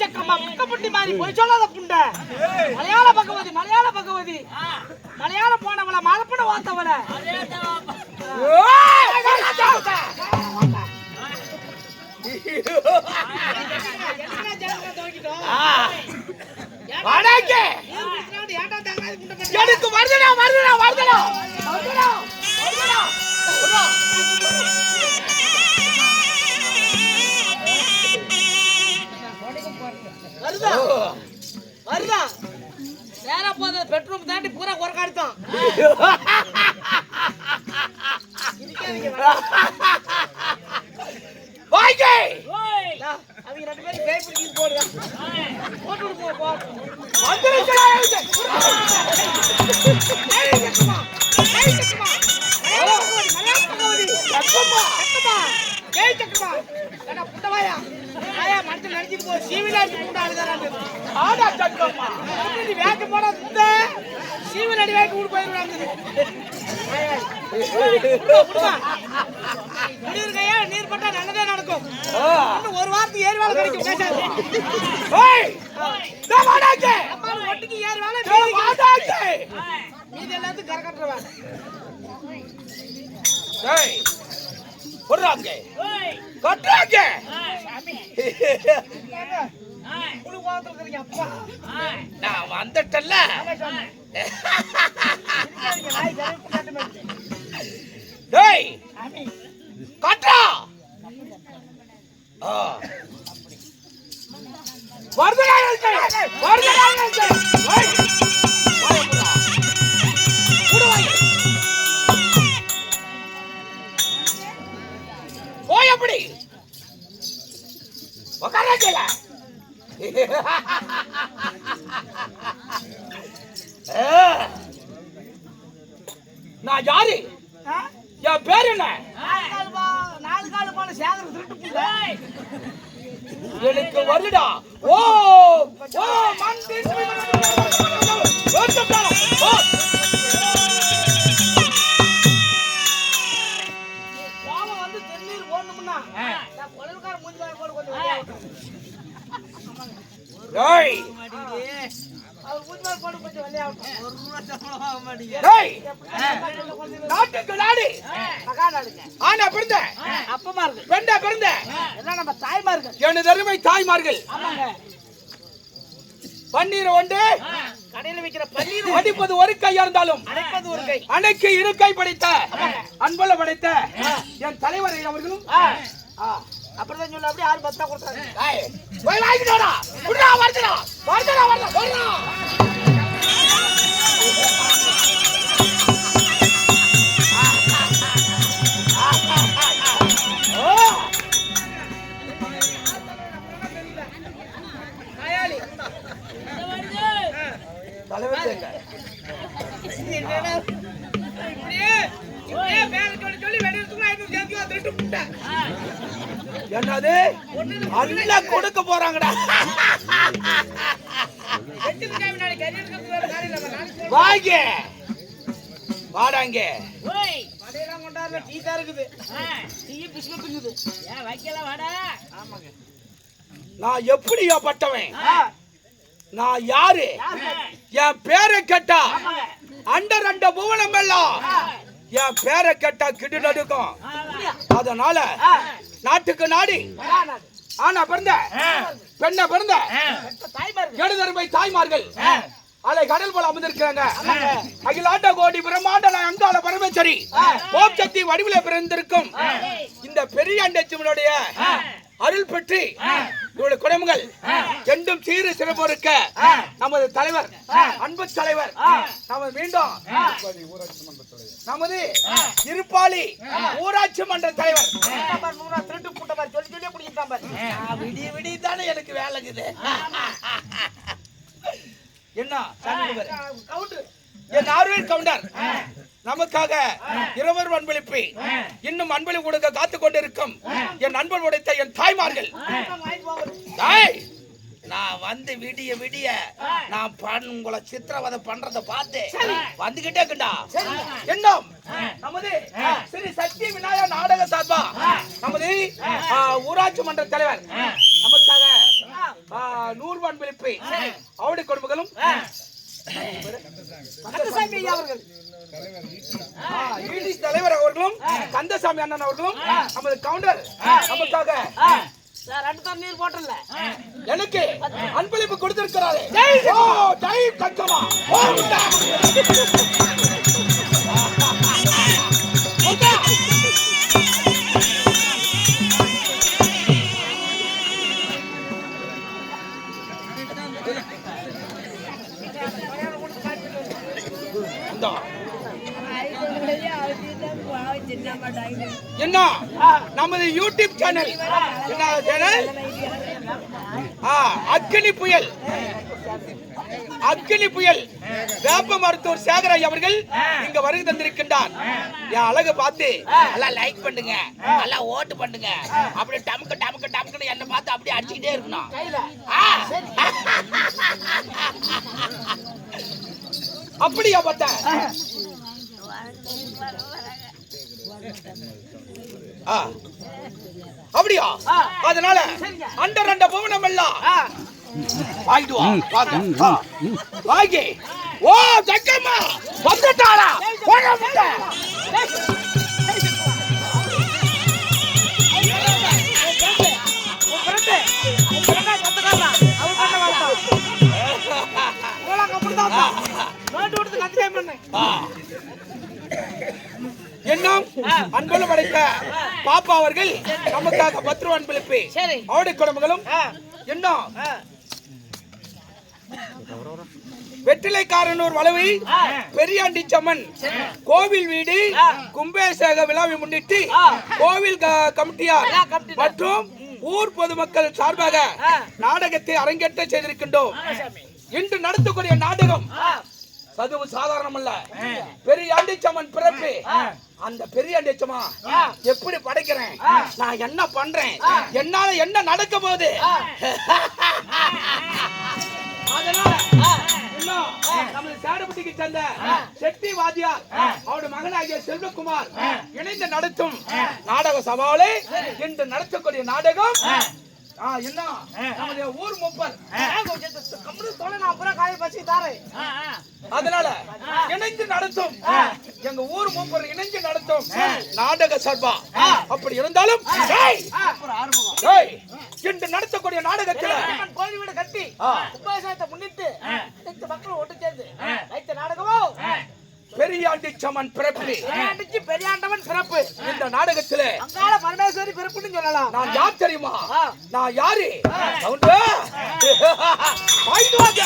சக்கம்மா ஜெய் மாதிரி போய் சொல்லாத புண்ட. மலையாள பகவதி மலையாள பகவதி. மலையாள போனவள மலப்பட வாத்தவள. எனக்கு வருதுடா வருதுடா வருதுடா. வருதுடா. வருதுடா. குறக்காடுத்தான் வாய்க்கே! அவங்க ரெண்டு பேரும் பேய் பிடிக்கிட்டு போடுங்க போட்டு விடுங்க போ நடிச்சிட்டு போ. சீவில அடிச்சு புண்டா அழுதாரான்னு ஆடா. நீ வேக்க போட சீவன் அடி வேக்க ஊடு போயிருவாங்க நீர் பட்டா நல்லதே நடக்கும். ஒரு வாரத்துக்கு ஏறி வேலை கிடைக்கும் பேசாது. ஒட்டுக்கு ஏறி வேலை மீதி- எல்லாத்துக்கும் கரை கட்டுறவன் டேய், விட்றாங்க. கட்டுறாங்க. புழு கோலத்துல இருக்கிறீங்க அப்பா நான் வந்துட்டல்ல நீங்க நாய் கருப்பு கட்டு டேய் கட்டா வருதுடா வருதுடா போய் அப்படி நான் யாரு? என் பேர் என்ன? நாலு காலு போன சேகர திருட்டு எனக்கு வருடா. ஓ ஓ மந்தி வந்து தென்னீர் போடணும்னா. குழல்கார மூஞ்சி வாய் போட கொஞ்சம் டேய் நாட்டுக்கு நாடு. ஆனா பிறந்த. அப்பமா இருக்கு பிறந்த. நம்ம எனது அருமை தாய்மார்கள். பன்னீர் ஒன்று கடையில விக்கிற பன்னீர் அடிப்பது ஒரு கையா இருந்தாலும் அடைப்பது ஒரு கை அணைக்கு இரு கை படைத்த அன்புல படைத்த என் தலைவரை அவர்களும் அப்படிதான் சொல்ல அப்படியே ஆறு பத்தா கொடுத்தாங்க போய் வாங்கிட்டு வாடா. விட்றா, வருதுடா. வருதுடா, வருதுடா, வருதுடா. டீ பிஸ்கட் இருக்குது ஏன் வைக்கல வடை. ஆமாங்க. நான் எப்படியா பட்டவன். நான் யாரு? என் பேரை கேட்டா ஆமாங்க. அண்ட ரெண்ட புவனம் எல்லாம் என் பேரை கேட்டா கிடு நடுக்கும்? அதனால நாட்டுக்கு நாடி. ஆனா பிறந்த பெண்ண பிறந்த. கெடுதருமை தாய்மார்கள். அலை கடல் போல அமர்ந்திருக்கிறாங்க. அகிலாண்ட கோடி பிரம்மாண்ட நான் அங்கால பரமேஸ்வரி மோட்சத்தி வடிவில பிறந்திருக்கும். இந்த பெரிய அண்டச்சிவனுடைய அருள் பெற்று இவருடைய குடும்பங்கள் என்றும் சீரு சிறப்பு இருக்க நமது தலைவர் அன்பு தலைவர் நமது மீண்டும் நமது இருப்பாளி ஊராட்சி மன்ற தலைவர். திருட்டு கூட்டம் சொல்லி சொல்லியே பிடிக்கிட்டான் பாரு. விடிய விடிய தானே எனக்கு வேலை இருக்குது. என்ன. என் ஆர்வல் கவுண்டர். நமக்காக இருவர் அன்பளிப்பு. இன்னும் அன்பளி கொடுக்க காத்து கொண்டிருக்கும் என் நண்பர் உடைத்த என் தாய்மார்கள். நான் வந்து விடிய விடிய நான் பண் உங்களை சித்திரவதை பண்றத பார்த்து வந்துகிட்டே இருக்குண்டா இன்னும் நமது ஸ்ரீ சக்தி விநாயகர் நாடக சார்பா? நமது ஊராட்சி மன்ற தலைவர். நமக்காக ஆ, நூறு அன்பளிப்பு அவருடைய குடும்பங்களும் கந்தசாமி ஐயா அவர்கள். ஆ, ஈடி தலைவர் அவர்களும் கந்தசாமி அண்ணன் அவர்களும் நமது கவுண்டர். நமக்காக நீர் போட்டல எனக்கு அன்பளிப்பு கொடுத்திருக்கிறாரு. ஓ ஜெய் கச்சமா சேனல் என்ன சேனல் ஆ, புயல். அக்னி புயல். வேப்ப மருத்துவர் சேகராய் அவர்கள் இங்க வருகை தந்திருக்கின்றார். என் அழகு பார்த்து எல்லாம் லைக் பண்ணுங்க. எல்லாம் ஓட்டு பண்ணுங்க. அப்படி டமுக்கு டமுக்கு டமுக்குன்னு என்ன பார்த்து அப்படியே அடிச்சுக்கிட்டே இருக்கணும். ஆ. அப்படியா பார்த்தேன் ஆ. அப்படியா? அதனால அண்ட ரெண்ட புவனம் எல்லாம் வாங்கிட்டு வா வாங்க. ஓ ஜக்கம்மா வந்துட்டாளா? போட முட்டை அப்படிதான் தான் நோட்டு கொடுத்து கத்திரிக்காய் பண்ணு. ஆ. இன்னும் அன்புள்ள படைத்த பாப்பா அவர்கள் நமக்காக பத்து ரூபா அன்பளிப்பு. அவருடைய குடும்பங்களும் ஆ, வெற்றிலைக்காரனூர் வளவி பெரியாண்டி சம்மன் கோவில் வீடு கும்பேசக விழாவை முன்னிட்டு கோவில் கமிட்டியார். மற்றும் ஊர் பொதுமக்கள் சார்பாக. நாடகத்தை அரங்கேற்ற செய்திருக்கின்றோம். இன்று நடத்தக்கூடிய நாடகம் சதுவு சாதாரணம் அல்ல பெரியாண்டி சம்மன் பிறப்பு. அந்த பெரியாண்டி சம்மா எப்படி படைக்கிறேன்? நான் என்ன பண்றேன்? என்னால என்ன நடக்க போகுது? அதனால நமது சாடப்பட்டிக்கு சேர்ந்த செட்டி வாத்தியார் அவருடைய மகனாகிய செல்வகுமார் இணைந்து நடத்தும் நாடக சவாலை இன்று நடத்தக்கூடிய நாடகம். என்ன நம்முடைய ஊர் முப்பர். கம்முனு தோலை நான் பூரா காய பசி தாரேன். அதனால இணைந்து நடத்தும். எங்க ஊர் மூப்பர் இணைஞ்சு நடத்தும். நாடக சர்பா அப்படி இருந்தாலும் இன்று நடத்தக்கூடிய நாடகத்துல கோயில் வீடு கட்டி ஆ. உபதேசத்தை முன்னிட்டு மக்களும் ஒட்டு சேர்ந்து வைத்த நாடகமோ? பெரியாண்டி சமன் பிறப்பு. பெரியாண்டிச்சு பெரியாண்டவன் பிறப்பு இந்த நாடகத்துல அங்காள பரமேஸ்வரி பிறப்புன்னு சொல்லலாம். நான் யார் தெரியுமா. நான் யாரு? சவுண்டு. வாங்க.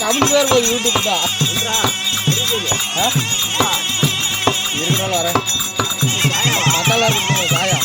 கமெண்ட் பேர் போகுது யூடியூப் தான் இருக்கிறாலும் வரேன் மசாலா இருக்கு சாயா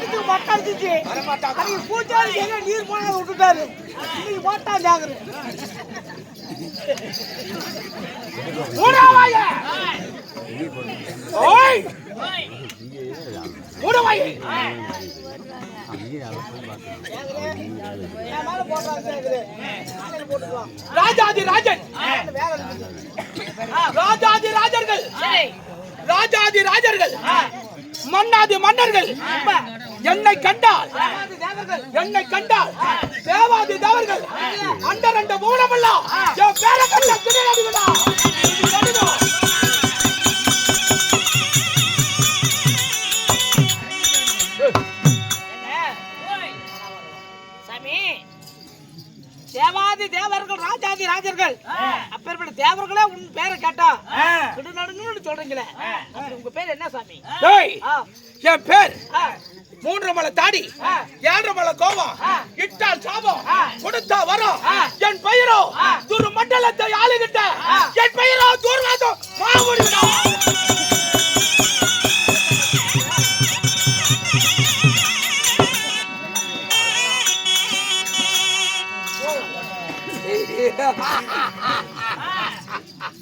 ஆயா பெரியாட்டுக்கு மொட்டை அடிச்சிச்சு அன்னைக்கு பூச்சாரி நீர் போனதை விட்டுட்டாரு. இன்னைக்கு போட்டான் ஜாகிரு ஓய். ராஜாதி ராஜன். ராஜாதி ராஜர்கள். ராஜாதி ராஜர்கள். மன்னாதி மன்னர்கள். என்னை கண்டால் என்னை கண்டால் தேவாதி தேவர்கள் அந்த ரெண்டு மூலமெல்லாம் என் பேர கண்ட சாமி தேவாதி தேவர்கள் ராஜாதி ராஜர்கள் அப்பேற்பட்ட தேவர்களே உன் பேரை கேட்டா கிடு நடுங்கன்னு சொல்றீங்களே. உங்க பேர் என்ன சாமி? என் பேர் மூன்று மலை தாடி ஏழரை மலை கோபம் இட்டால் சாபம் கொடுத்தா வரும் என் பெயரோ துரு மண்டலத்தை ஆளுகிட்ட என் பெயரோ தூர்வாசம் மாமுடிடா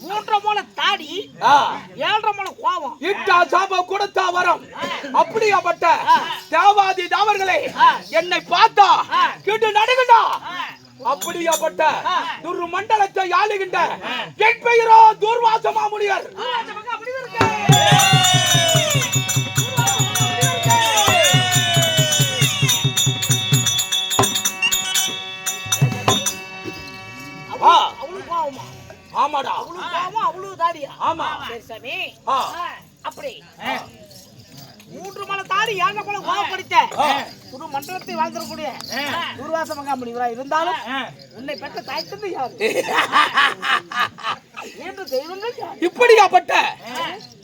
மூன்றரை மூளை தாடி ஏழரை கோவம் இட்டா சாபம் கொடுத்தா வரும். அப்படியாப்பட்ட தேவாதி தாவர்களே என்னை பார்த்தா கிட்டு நடுங்கடா அப்படியாப்பட்ட துரு மண்டலத்தை ஆளுகின்ற என் பெயரோ தூர்வாசமா முடியர் ஆமாடா. அவ்வளவு கோவம் அவ்வளவு தாடியா. ஆமா. சரி சாமி. அப்படி. மூன்று மலை தாடி ஏழரை மலை கோவப்படுத்த புது மண்டலத்தை வாழ்ந்திருக்கூடிய துர்வாச மகாமணி இவரா இருந்தாலும் உன்னை பெற்ற தாய் தந்தை யாரு? என்று தெய்வங்கள்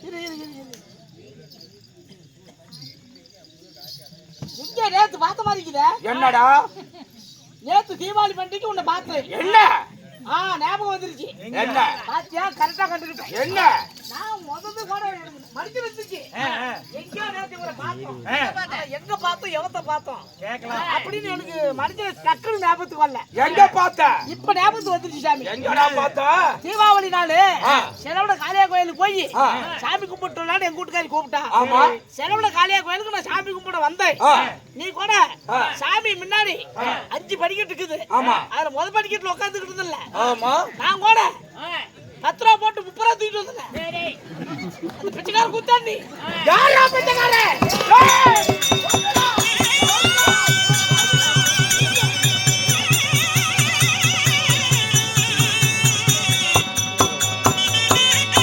இரு, இரு. எங்க நேத்து பார்த்த மாதிரி இருக்குதே? என்னடா? நேத்து தீபாவளி பண்டிகைக்கு உன்னை பார்த்தேன். என்ன? ஆ ஞாபகம் வந்துருச்சு. என்ன பாத்தியா? கரெக்டா கண்டுக்கிட்டேன் என்ன நான் முதல்ல கூட மடிச்சு வச்சுச்சு. எங்கேயோ நேத்து இவரை பார்த்தோம். எங்க பார்த்தோம் எவத்த பார்த்தோம்? அப்படின்னு எனக்கு மடிச்சு டக்குனு ஞாபகத்துக்கு வரல. எங்க பார்த்த? இப்ப ஞாபகத்துக்கு வந்துருச்சு சாமி. எங்கடா பார்த்த? தீபாவளி நாளு. செலவுட காளியா கோயிலுக்கு போய். சாமி கும்பிட்டுலான்னு எங்க வீட்டுக்காரி கூப்பிட்டா ஆமா. செலவுட காளியா கோயிலுக்கு நான் சாமி கும்பிட வந்தேன். நீ கூட. சாமி முன்னாடி அஞ்சு படிக்கட்டு இருக்குது ஆமா. அதுல முத படிக்கட்டுல உட்காந்துக்கிட்டு இருந்தல ஆமா நான் கூட பத்து ரூபா போட்டு முப்பது ரூபா தூக்கிட்டு வந்தேன் அந்த பிச்சைக்கார குத்தாண்டி யாரா பிச்சைக்காரன்?